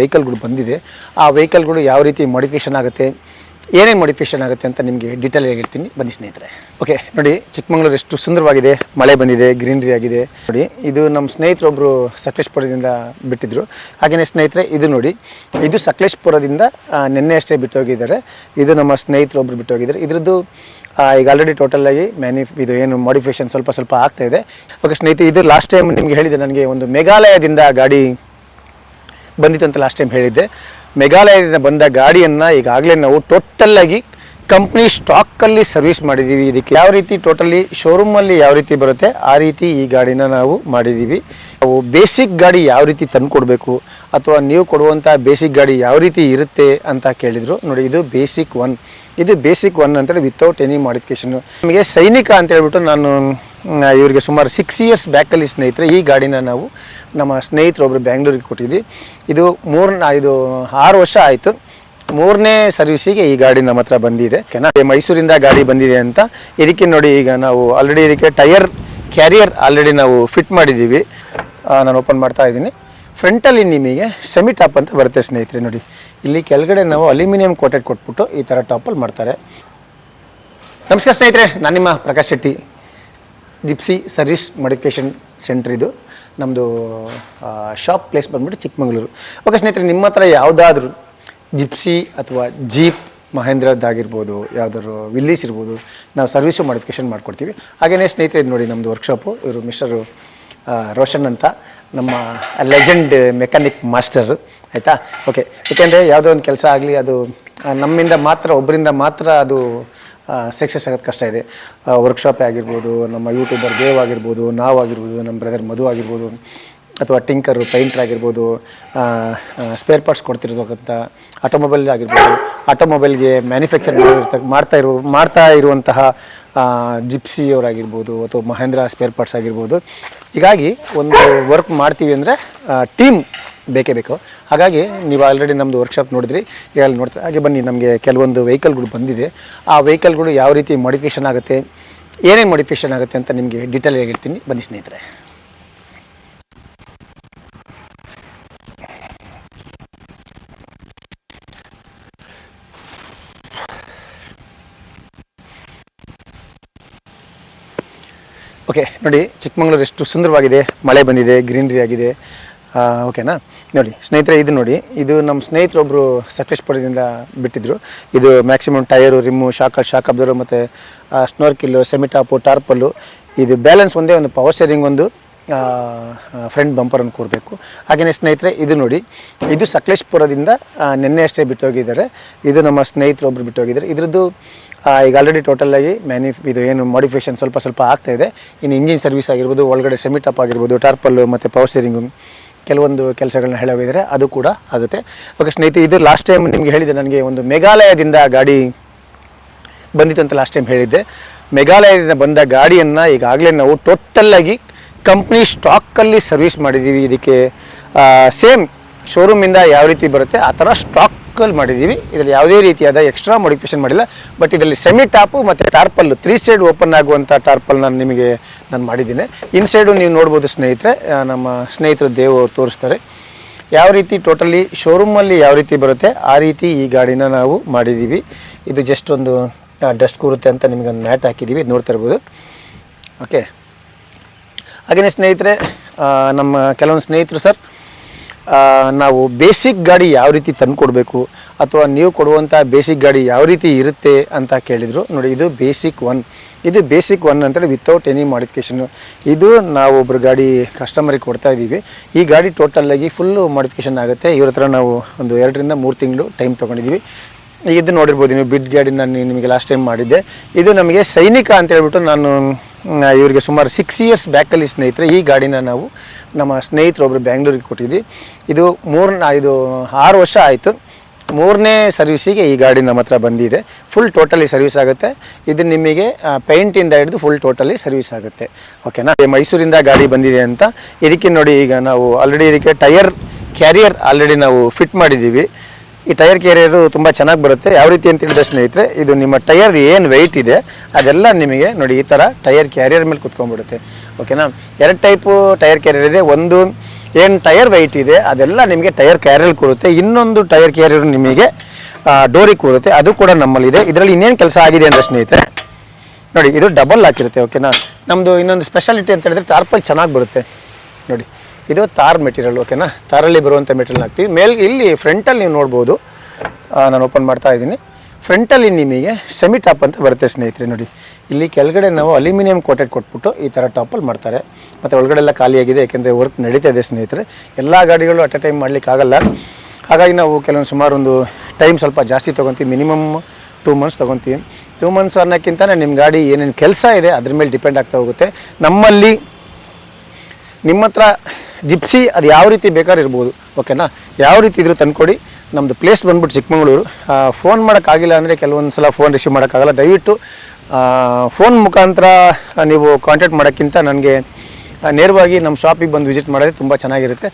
ವೆಹಿಕಲ್ಗಳು ಬಂದಿದೆ, ಆ ವೆಹಿಕಲ್ಗಳು ಯಾವ ರೀತಿ ಮಾಡಿಫಿಕೇಷನ್ ಆಗುತ್ತೆ, ಏನೇನು ಮಾಡಿಫಿಕೇಷನ್ ಆಗುತ್ತೆ ಅಂತ ನಿಮಗೆ ಡೀಟೇಲ್ ಹೇಳ್ತೀನಿ. ಬನ್ನಿ ಸ್ನೇಹಿತರೆ. ಓಕೆ ನೋಡಿ, ಚಿಕ್ಕಮಂಗ್ಳೂರು ಎಷ್ಟು ಸುಂದರವಾಗಿದೆ. ಮಳೆ ಬಂದಿದೆ ಗ್ರೀನರಿ ಆಗಿದೆ. ನೋಡಿ, ಇದು ನಮ್ಮ ಸ್ನೇಹಿತರೊಬ್ಬರು ಸಕಲೇಶ್ಪುರದಿಂದ ಬಿಟ್ಟಿದ್ರು. ಹಾಗೆಯೇ ಸ್ನೇಹಿತರೆ, ಇದು ನೋಡಿ, ಇದು ಸಕಲೇಶ್ಪುರದಿಂದ ನಿನ್ನೆ ಅಷ್ಟೇ ಬಿಟ್ಟೋಗಿದ್ದಾರೆ ಇದು ನಮ್ಮ ಸ್ನೇಹಿತರೊಬ್ಬರು ಬಿಟ್ಟು ಹೋಗಿದ್ದಾರೆ. ಇದರದ್ದು ಈಗ ಆಲ್ರೆಡಿ ಟೋಟಲ್ ಆಗಿ ಮ್ಯಾನಿ ಇದು ಏನು ಮಾಡಿಫಿಕೇಷನ್ ಸ್ವಲ್ಪ ಸ್ವಲ್ಪ ಆಗ್ತಾ ಇದೆ. ಓಕೆ ಸ್ನೇಹಿತರೆ, ಇದು ಲಾಸ್ಟ್ ಟೈಮ್ ನಿಮಗೆ ಹೇಳಿದೆ ನನಗೆ ಒಂದು ಮೇಘಾಲಯದಿಂದ ಗಾಡಿ ಬಂದಿತ್ತು ಅಂತ ಲಾಸ್ಟ್ ಟೈಮ್ ಹೇಳಿದ್ದೆ. ಮೇಘಾಲಯದಿಂದ ಬಂದ ಗಾಡಿಯನ್ನು ಈಗಾಗಲೇ ನಾವು ಟೋಟಲ್ ಆಗಿ ಕಂಪ್ನಿ ಸ್ಟಾಕಲ್ಲಿ ಸರ್ವಿಸ್ ಮಾಡಿದ್ದೀವಿ ಇದಕ್ಕೆ ಯಾವ ರೀತಿ ಟೋಟಲಿ ಶೋರೂಮಲ್ಲಿ ಯಾವ ರೀತಿ ಬರುತ್ತೆ, ಆ ರೀತಿ ಈ ಗಾಡಿನ ನಾವು ಮಾಡಿದ್ದೀವಿ ನಾವು ಬೇಸಿಕ್ ಗಾಡಿ ಯಾವ ರೀತಿ ತಂದು ಕೊಡಬೇಕು, ಅಥವಾ ನೀವು ಕೊಡುವಂಥ ಬೇಸಿಕ್ ಗಾಡಿ ಯಾವ ರೀತಿ ಇರುತ್ತೆ ಅಂತ ಕೇಳಿದರು. ನೋಡಿ, ಇದು ಬೇಸಿಕ್ ಒನ್ ಇದು ಬೇಸಿಕ್ ಒನ್ ಅಂತೇಳಿ ವಿತೌಟ್ ಎನಿ ಮಾಡಿಫಿಕೇಶನ್ ನಿಮಗೆ ಸೈನಿಕ ಅಂತ ಹೇಳ್ಬಿಟ್ಟು ನಾನು ಇವರಿಗೆ ಸುಮಾರು ಸಿಕ್ಸ್ ಇಯರ್ಸ್ ಬ್ಯಾಕಲ್ಲಿ ಸ್ನೇಹಿತರೆ, ಈ ಗಾಡಿನ ನಾವು ನಮ್ಮ ಸ್ನೇಹಿತರೊಬ್ಬರು ಬ್ಯಾಂಗ್ಳೂರಿಗೆ ಕೊಟ್ಟಿದ್ವಿ. ಇದು ಮೂರು ಇದು ಆರು ವರ್ಷ ಆಯಿತು. ಮೂರನೇ ಸರ್ವಿಸಿಗೆ ಈ ಗಾಡಿ ನಮ್ಮ ಹತ್ರ ಬಂದಿದೆ. ಓಕೆನಾ ಮೈಸೂರಿಂದ ಗಾಡಿ ಬಂದಿದೆ ಅಂತ ಇದಕ್ಕೆ ನೋಡಿ ಈಗ ನಾವು ಆಲ್ರೆಡಿ ಇದಕ್ಕೆ ಟೈರ್ ಕ್ಯಾರಿಯರ್ ಆಲ್ರೆಡಿ ನಾವು ಫಿಟ್ ಮಾಡಿದ್ದೀವಿ. ನಾನು ಓಪನ್ ಮಾಡ್ತಾ ಇದ್ದೀನಿ. ಫ್ರಂಟಲ್ಲಿ ನಿಮಗೆ ಸೆಮಿ ಟಾಪ್ ಅಂತ ಬರುತ್ತೆ ಸ್ನೇಹಿತರೆ ನೋಡಿ. ಇಲ್ಲಿ ಕೆಳಗಡೆ ನಾವು ಅಲ್ಯೂಮಿನಿಯಂ ಕೋಟೆಡ್ ಕೊಟ್ಬಿಟ್ಟು ಈ ಥರ ಟಾಪಲ್ಲಿ ಮಾಡ್ತಾರೆ. ನಮಸ್ಕಾರ ಸ್ನೇಹಿತರೆ, ನಾನು ನಿಮ್ಮ Prakash Shetty. Gypsy service medication centre ಇದು. ನಮ್ಮದು ಶಾಪ್ ಪ್ಲೇಸ್ ಬಂದ್ಬಿಟ್ಟು ಚಿಕ್ಕಮಗಳೂರು. ಓಕೆ ಸ್ನೇಹಿತರೆ, ನಿಮ್ಮ ಹತ್ರ ಯಾವುದಾದ್ರೂ ಜಿಪ್ಸಿ ಅಥವಾ ಜೀಪ್ ಮಹೇಂದ್ರದ್ದಾಗಿರ್ಬೋದು, ಯಾವ್ದಾದ್ರು ವಿಲ್ಲೀಸ್ ಇರ್ಬೋದು, ನಾವು ಸರ್ವಿಸು ಮಾಡಿಫಿಕೇಷನ್ ಮಾಡ್ಕೊಡ್ತೀವಿ. ಹಾಗೆಯೇ ಸ್ನೇಹಿತರೆ, ಇದು ನೋಡಿ ನಮ್ಮದು ವರ್ಕ್ಶಾಪು ಇವರು ಮಿಸ್ಟರು ರೋಷನ್ ಅಂತ, ನಮ್ಮ ಲೆಜೆಂಡ್ ಮೆಕ್ಯಾನಿಕ್ ಮಾಸ್ಟರ್ ಆಯಿತಾ? ಓಕೆ ಏಕೆಂದರೆ ಯಾವುದೋ ಒಂದು ಕೆಲಸ ಆಗಲಿ, ಅದು ನಮ್ಮಿಂದ ಮಾತ್ರ, ಒಬ್ಬರಿಂದ ಮಾತ್ರ ಅದು ಸಕ್ಸಸ್ ಆಗೋದು ಕಷ್ಟ ಇದೆ. ವರ್ಕ್ಶಾಪೇ ಆಗಿರ್ಬೋದು, ನಮ್ಮ ಯೂಟ್ಯೂಬರ್ ದೇವ್ ಆಗಿರ್ಬೋದು ನಾವಾಗಿರ್ಬೋದು ನಮ್ಮ ಬ್ರದರ್ ಮಧು ಆಗಿರ್ಬೋದು, ಅಥವಾ ಟಿಂಕರು ಪೈಂಟರ್ ಆಗಿರ್ಬೋದು ಸ್ಪೇರ್ ಪಾರ್ಟ್ಸ್ ಕೊಡ್ತಿರ್ತಕ್ಕಂಥ ಆಟೋಮೊಬೈಲ್ ಆಗಿರ್ಬೋದು ಆಟೋಮೊಬೈಲ್ಗೆ ಮ್ಯಾನುಫ್ಯಾಕ್ಚರ್ ಮಾಡ್ತಾ ಇರೋ, ಮಾಡ್ತಾ ಇರುವಂತಹ ಜಿಪ್ಸಿ ಅವರಾಗಿರ್ಬೋದು, ಅಥವಾ ಮಹೇಂದ್ರ ಸ್ಪೇರ್ ಪಾರ್ಟ್ಸ್ ಆಗಿರ್ಬೋದು. ಹೀಗಾಗಿ ಒಂದು ವರ್ಕ್ ಮಾಡ್ತೀವಿ ಅಂದರೆ ಟೀಮ್ ಬೇಕೇ ಬೇಕು. ಹಾಗಾಗಿ ನೀವು ಆಲ್ರೆಡಿ ನಮ್ಮದು ವರ್ಕ್ಶಾಪ್ ನೋಡಿದ್ರಿ. ಈಗ ಅಲ್ಲಿ ನೋಡ್ತಾ ಹಾಗೆ ಬನ್ನಿ, ನಮಗೆ ಕೆಲವೊಂದು ವೆಹಿಕಲ್ಗಳು ಬಂದಿದೆ. ಆ ವೆಹಿಕಲ್ಗಳು ಯಾವ ರೀತಿ ಮಾಡಿಫಿಕೇಷನ್ ಆಗುತ್ತೆ, ಏನೇನು ಮಾಡಿಫಿಕೇಷನ್ ಆಗುತ್ತೆ ಅಂತ ನಿಮಗೆ ಡೀಟೇಲ್ ಹೇಳ್ತೀನಿ. ಬನ್ನಿ ಸ್ನೇಹಿತರೆ. ಓಕೆ ನೋಡಿ, ಚಿಕ್ಕಮಂಗ್ಳೂರು ಎಷ್ಟು ಸುಂದರವಾಗಿದೆ. ಮಳೆ ಬಂದಿದೆ ಗ್ರೀನರಿ ಆಗಿದೆ. ಓಕೆನಾ? ನೋಡಿ, ಸ್ನೇಹಿತರೆ, ಇದು ನೋಡಿ, ಇದು ನಮ್ಮ ಸ್ನೇಹಿತರೊಬ್ಬರು ಸಕಲೇಶ್ಪುರದಿಂದ ಬಿಟ್ಟಿದ್ರು. ಇದು maximum tyre rim shock shock absorb ಮತ್ತು ಸ್ನೋರ್ಕಿಲ್ಲು ಸೆಮಿಟಾಪು ಟಾರ್ಪಲ್ಲು ಇದು ಬ್ಯಾಲೆನ್ಸ್ ಒಂದೇ ಒಂದು ಪವರ್ ಸ್ಟೇರಿಂಗ್ ಒಂದು ಫ್ರಂಟ್ ಬಂಪರನ್ನು ಕೂರಬೇಕು ಹಾಗೆಯೇ ಸ್ನೇಹಿತರೆ, ಇದು ನೋಡಿ, ಇದು ಸಕಲೇಶ್ಪುರದಿಂದ ನಿನ್ನೆ ಅಷ್ಟೇ ಬಿಟ್ಟೋಗಿದ್ದಾರೆ. ಇದು ನಮ್ಮ ಸ್ನೇಹಿತರೊಬ್ಬರು ಬಿಟ್ಟೋಗಿದ್ದಾರೆ. ಇದ್ರದ್ದು ಈಗ ಆಲ್ರೆಡಿ ಟೋಟಲಾಗಿ ಆಗಿ ಮ್ಯಾನಿ ಇದು ಏನು ಮಾಡಿಫಿಕೇಷನ್ ಸ್ವಲ್ಪ ಸ್ವಲ್ಪ ಆಗ್ತಾಯಿದೆ ಇನ್ನು ಇಂಜಿನ್ ಸರ್ವಿಸ್ ಆಗಿರ್ಬೋದು, ಒಳಗಡೆ ಸೆಮಿಟಪ್ ಆಗಿರ್ಬೋದು ಟಾರ್ಪಲ್ಲು ಮತ್ತು ಪವರ್ ಸ್ಟೇರಿಂಗು ಕೆಲವೊಂದು ಕೆಲಸಗಳನ್ನ ಹೇಳೋದಿದ್ರೆ ಅದು ಕೂಡ ಆಗುತ್ತೆ. ಓಕೆ ಸ್ನೇಹಿತರೆ, ಇದು ಲಾಸ್ಟ್ ಟೈಮ್ ನಿಮಗೆ ಹೇಳಿದೆ ನನಗೆ ಒಂದು ಮೇಘಾಲಯದಿಂದ ಗಾಡಿ ಬಂದಿತ್ತು ಅಂತ ಲಾಸ್ಟ್ ಟೈಮ್ ಹೇಳಿದ್ದೆ. ಮೇಘಾಲಯದಿಂದ ಬಂದ ಗಾಡಿಯನ್ನು ಈಗಾಗಲೇ ನಾವು ಟೋಟಲ್ ಆಗಿ ಕಂಪ್ನಿ ಸ್ಟಾಕಲ್ಲಿ ಸರ್ವಿಸ್ ಮಾಡಿದ್ದೀವಿ ಇದಕ್ಕೆ ಸೇಮ್ ಶೋರೂಮಿಂದ ಯಾವ ರೀತಿ ಬರುತ್ತೆ, ಆ ಥರ ಸ್ಟಾಕಲ್ಲಿ ಮಾಡಿದ್ದೀವಿ. ಇದರಲ್ಲಿ ಯಾವುದೇ ರೀತಿಯಾದ ಎಕ್ಸ್ಟ್ರಾ ಮಾಡಿಫಿಕೇಶನ್ ಮಾಡಿಲ್ಲ. ಬಟ್ ಇದರಲ್ಲಿ ಸೆಮಿ ಟಾಪು ಮತ್ತು ಟಾರ್ಪಲ್ ತ್ರೀ ಸೈಡ್ ಓಪನ್ ಆಗುವಂಥ ಟಾರ್ಪಲ್ ನಾನು ನಿಮಗೆ ನಾನು ಮಾಡಿದ್ದೀನಿ. ಇನ್ ಸೈಡು ನೀವು ನೋಡ್ಬೋದು ಸ್ನೇಹಿತರೆ ನಮ್ಮ ಸ್ನೇಹಿತರು ದೇವ್ ಅವರು ತೋರಿಸ್ತಾರೆ. ಯಾವ ರೀತಿ ಟೋಟಲಿ ಶೋರೂಮಲ್ಲಿ ಯಾವ ರೀತಿ ಬರುತ್ತೆ, ಆ ರೀತಿ ಈ ಗಾಡಿನ ನಾವು ಮಾಡಿದ್ದೀವಿ. ಇದು ಜಸ್ಟ್ ಒಂದು ಡಸ್ಟ್ ಕೂರುತ್ತೆ ಅಂತ ನಿಮಗೆ ಒಂದು ಮ್ಯಾಟ್ ಹಾಕಿದ್ದೀವಿ. ಇದು ನೋಡ್ತಾ ಇರ್ಬೋದು. ಓಕೆ ಹಾಗೆಯೇ ಸ್ನೇಹಿತರೆ ನಮ್ಮ ಕೆಲವೊಂದು ಸ್ನೇಹಿತರು ಸರ್ ನಾವು ಬೇಸಿಕ್ ಗಾಡಿ ಯಾವ ರೀತಿ ತಂದು ಕೊಡಬೇಕು ಅಥವಾ ನೀವು ಕೊಡುವಂಥ ಬೇಸಿಕ್ ಗಾಡಿ ಯಾವ ರೀತಿ ಇರುತ್ತೆ ಅಂತ ಕೇಳಿದರು. ನೋಡಿ, ಇದು ಬೇಸಿಕ್ ಒನ್ ಇದು ಬೇಸಿಕ್ ಒನ್ ಅಂತೇಳಿ ವಿತೌಟ್ ಎನಿ ಮಾಡಿಫಿಕೇಶನ್ ಇದು ನಾವು ಒಬ್ಬರು ಗಾಡಿ ಕಸ್ಟಮರಿಗೆ ಕೊಡ್ತಾ ಇದ್ದೀವಿ. ಈ ಗಾಡಿ ಟೋಟಲ್ಲಾಗಿ ಫುಲ್ಲು ಮಾಡಿಫಿಕೇಷನ್ ಆಗುತ್ತೆ. ಇವ್ರ ಹತ್ರ ನಾವು ಒಂದು ಎರಡರಿಂದ ಮೂರು ತಿಂಗಳು ಟೈಮ್ ತೊಗೊಂಡಿದ್ದೀವಿ. ಈಗ ಇದು ನೋಡಿರ್ಬೋದು ನೀವು ಬಿಡ್ ಗಾಡಿ ನಾನು ನಿಮಗೆ ಲಾಸ್ಟ್ ಟೈಮ್ ಮಾಡಿದ್ದೆ. ಇದು ನಮಗೆ ಸೈನಿಕ ಅಂತ ಹೇಳ್ಬಿಟ್ಟು ನಾನು ಇವರಿಗೆ ಸುಮಾರು ಸಿಕ್ಸ್ ಇಯರ್ಸ್ ಬ್ಯಾಕಲ್ಲಿ ಸ್ನೇಹಿತರೆ, ಈ ಗಾಡಿನ ನಾವು ನಮ್ಮ ಸ್ನೇಹಿತರೊಬ್ಬರು ಬ್ಯಾಂಗ್ಳೂರಿಗೆ ಕೊಟ್ಟಿದ್ವಿ. ಇದು ಮೂರು ಇದು ಆರು ವರ್ಷ ಆಯಿತು. ಮೂರನೇ ಸರ್ವಿಸಿಗೆ ಈ ಗಾಡಿ ನಮ್ಮ ಹತ್ರ ಬಂದಿದೆ. ಫುಲ್ ಟೋಟಲಿ ಸರ್ವಿಸ್ ಆಗುತ್ತೆ. ಇದು ನಿಮಗೆ ಪೇಂಟಿಂದ ಹಿಡಿದು ಫುಲ್ ಟೋಟಲಿ ಸರ್ವಿಸ್ ಆಗುತ್ತೆ. ಓಕೆನಾ ಮೈಸೂರಿಂದ ಗಾಡಿ ಬಂದಿದೆ ಅಂತ. ಇದಕ್ಕೆ ನೋಡಿ ಈಗ ನಾವು ಆಲ್ರೆಡಿ ಇದಕ್ಕೆ ಟಯರ್ ಕ್ಯಾರಿಯರ್ ಆಲ್ರೆಡಿ ನಾವು ಫಿಟ್ ಮಾಡಿದ್ದೀವಿ. ಈ ಟೈರ್ ಕೇರಿಯರು ತುಂಬ ಚೆನ್ನಾಗಿ ಬರುತ್ತೆ. ಯಾವ ರೀತಿ ಅಂತ ಹೇಳಿದ ಸ್ನೇಹಿತರೆ ಇದು ನಿಮ್ಮ ಟೈರ್ ಏನು ವೆಯ್ಟ್ ಇದೆ, ಅದೆಲ್ಲ ನಿಮಗೆ ನೋಡಿ ಈ ಥರ ಟೈರ್ ಕ್ಯಾರಿಯರ್ ಮೇಲೆ ಕುತ್ಕೊಂಡ್ಬಿಡುತ್ತೆ. ಓಕೆನಾ ಎರಡು ಟೈಪು ಟೈರ್ ಕ್ಯಾರಿಯರ್ ಇದೆ. ಒಂದು ಏನು ಟೈರ್ ವೆಯ್ಟ್ ಇದೆ, ಅದೆಲ್ಲ ನಿಮಗೆ ಟೈರ್ ಕ್ಯಾರಿಯರ್ ಕೂರುತ್ತೆ. ಇನ್ನೊಂದು ಟೈರ್ ಕ್ಯಾರಿಯರ್ ನಿಮಗೆ ಡೋರಿ ಕೂರುತ್ತೆ. ಅದು ಕೂಡ ನಮ್ಮಲ್ಲಿದೆ. ಇದರಲ್ಲಿ ಇನ್ನೇನು ಕೆಲಸ ಆಗಿದೆ ಅಂದರೆ ಸ್ನೇಹಿತರೆ, ನೋಡಿ ಇದು ಡಬಲ್ ಹಾಕಿರುತ್ತೆ. ಓಕೆನಾ ನಮ್ಮದು ಇನ್ನೊಂದು ಸ್ಪೆಷಾಲಿಟಿ ಅಂತ ಹೇಳಿದ್ರೆ ಟಾರ್ಪಲ್ ಚೆನ್ನಾಗಿ ಬರುತ್ತೆ. ನೋಡಿ. ಇದು ತಾರ್ ಮೆಟೀರಿಯಲ್ ಓಕೆನಾ ತಾರಲ್ಲಿ ಬರುವಂಥ ಮೆಟೀರಿಯಲ್ ಹಾಕ್ತೀವಿ. ಮೇಲ್ ಇಲ್ಲಿ ಫ್ರಂಟಲ್ಲಿ ನೀವು ನೋಡ್ಬೋದು. ನಾನು ಓಪನ್ ಮಾಡ್ತಾ ಇದ್ದೀನಿ. ಫ್ರಂಟಲ್ಲಿ ನಿಮಗೆ ಸೆಮಿ ಟಾಪ್ ಅಂತ ಬರುತ್ತೆ ಸ್ನೇಹಿತರೆ, ನೋಡಿ. ಇಲ್ಲಿ ಕೆಳಗಡೆ ನಾವು ಅಲ್ಯೂಮಿನಿಯಂ ಕೋಟೆಡ್ ಕೊಟ್ಬಿಟ್ಟು ಈ ಥರ ಟಾಪಲ್ಲಿ ಮಾಡ್ತಾರೆ. ಮತ್ತು ಒಳಗಡೆ ಎಲ್ಲ ಖಾಲಿಯಾಗಿದೆ ಯಾಕೆಂದರೆ ವರ್ಕ್ ನಡೀತಾ ಇದೆ ಸ್ನೇಹಿತರೆ. ಎಲ್ಲ ಗಾಡಿಗಳು ಅಟ್ ಎ ಟೈಮ್ ಮಾಡ್ಲಿಕ್ಕೆ ಆಗಲ್ಲ. ಹಾಗಾಗಿ ನಾವು ಕೆಲವೊಂದು ಸುಮಾರು ಒಂದು ಟೈಮ್ ಸ್ವಲ್ಪ ಜಾಸ್ತಿ ತೊಗೊತೀವಿ ಮಿನಿಮಮ್ ಟೂ ಮಂತ್ಸ್ ತೊಗೊತೀವಿ ಟೂ ಮಂತ್ಸ್ ಅನ್ನೋಕ್ಕಿಂತ ನಿಮ್ಮ ಗಾಡಿ ಏನೇನು ಕೆಲಸ ಇದೆ, ಅದ್ರ ಮೇಲೆ ಡಿಪೆಂಡ್ ಆಗ್ತಾ ಹೋಗುತ್ತೆ. ನಮ್ಮಲ್ಲಿ ನಿಮ್ಮ ಹತ್ರ ಜಿಪ್ಸಿ, ಅದು ಯಾವ ರೀತಿ ಬೇಕಾದ್ರೆ ಇರ್ಬೋದು ಓಕೆನಾ ಯಾವ ರೀತಿ ಇದ್ರೂ ತಂದ್ಕೊಡಿ. ನಮ್ಮದು ಪ್ಲೇಸ್ ಬಂದ್ಬಿಟ್ಟು ಚಿಕ್ಕಮಗಳೂರು. ಫೋನ್ ಮಾಡೋಕ್ಕಾಗಿಲ್ಲ ಅಂದರೆ ಕೆಲವೊಂದು ಸಲ ಫೋನ್ ರಿಸೀವ್ ಮಾಡೋಕ್ಕಾಗಲ್ಲ. ದಯವಿಟ್ಟು ಫೋನ್ ಮುಖಾಂತರ ನೀವು ಕಾಂಟ್ಯಾಕ್ಟ್ ಮಾಡೋಕ್ಕಿಂತ ನನಗೆ ನೇರವಾಗಿ ನಮ್ಮ ಶಾಪಿಗೆ ಬಂದು ವಿಸಿಟ್ ಮಾಡೋದೇ ತುಂಬ ಚೆನ್ನಾಗಿರುತ್ತೆ.